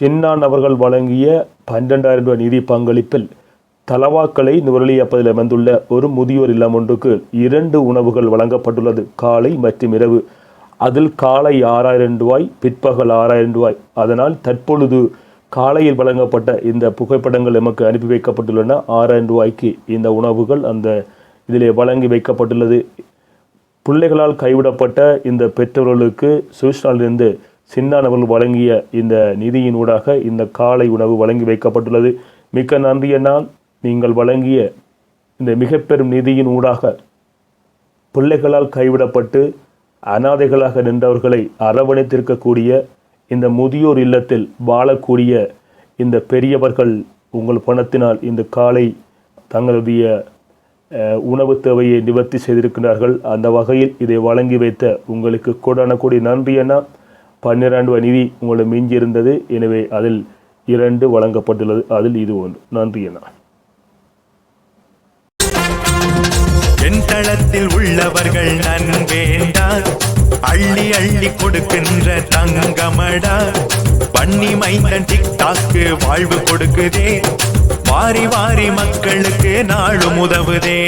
சின்னான் அவர்கள் வழங்கிய பன்னிரெண்டாயிரம் ரூபாய் நிதி பங்களிப்பில் தலவாக்களை நுரளியப்பதில் அமைந்துள்ள ஒரு முதியோர் இல்லம் ஒன்றுக்கு இரண்டு உணவுகள் வழங்கப்பட்டுள்ளது காலை மற்றும் இரவு. அதில் காலை ஆறாயிரம் ரூபாய் பிற்பகல் ஆறாயிரம் ரூபாய். அதனால் தற்பொழுது காலையில் வழங்கப்பட்ட இந்த புகைப்படங்கள் எமக்கு அனுப்பி வைக்கப்பட்டுள்ளன. ஆறாயிரம் ரூபாய்க்கு இந்த உணவுகள் அந்த இதிலே வழங்கி வைக்கப்பட்டுள்ளது. பிள்ளைகளால் கைவிடப்பட்ட இந்த பெற்றோர்களுக்கு சுவிஸ்லாந்திலிருந்து சின்னானவர்கள் வழங்கிய இந்த நிதியின் ஊடாக இந்த காலை உணவு வழங்கி வைக்கப்பட்டுள்ளது. மிக்க நன்றி என்னால் நீங்கள் வழங்கிய இந்த மிக பெரும் நிதியின் ஊடாக பிள்ளைகளால் கைவிடப்பட்டு அனாதைகளாக நின்றவர்களை அரவணைத்திருக்கக்கூடிய இந்த முதியோர் இல்லத்தில் வாழக்கூடிய இந்த பெரியவர்கள் உங்கள் பணத்தினால் இந்த காலை தங்களுடைய உணவு தேவையை நிவர்த்தி செய்திருக்கிறார்கள் அந்த வகையில் இதை வழங்கி வைத்த உங்களுக்கு கூடான கூடிய நன்றி என பன்னிரண்டு நிதி உங்களை மிஞ்சி இருந்தது எனவே அதில் இரண்டு வழங்கப்பட்டுள்ளது. அதில் இது ஒன்று. நன்றி என என் தளத்தில் உள்ளவர்கள் நன்கேண்டா அள்ளி அள்ளி கொடுக்கின்ற தங்கமடா. பண்ணி மைந்தன் டிக்டாக்கு வாழ்வு கொடுக்குதே. வாரி வாரி மக்களுக்கு நாளும் உதவுதே.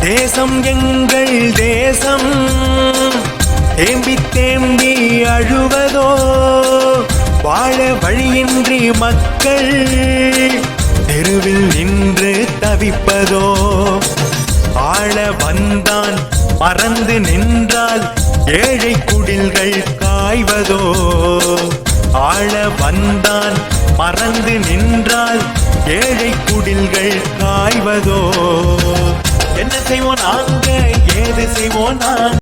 தேசம் எங்கள் தேசம். தேம்பி தேம்பி அழுவதோ? வாழ வழியின்றி மக்கள் தெருவில் நின்று தவிப்பதோ? ஆள வந்தான் மறந்து நின்றால் ஏழை குடில்கள் காய்வதோ? ஆள வந்தான் மறந்து நின்றால் ஏழை குடில்கள் காய்வதோ? என்ன செய்வோம் நாங்க? ஏது செய்வோம் நான்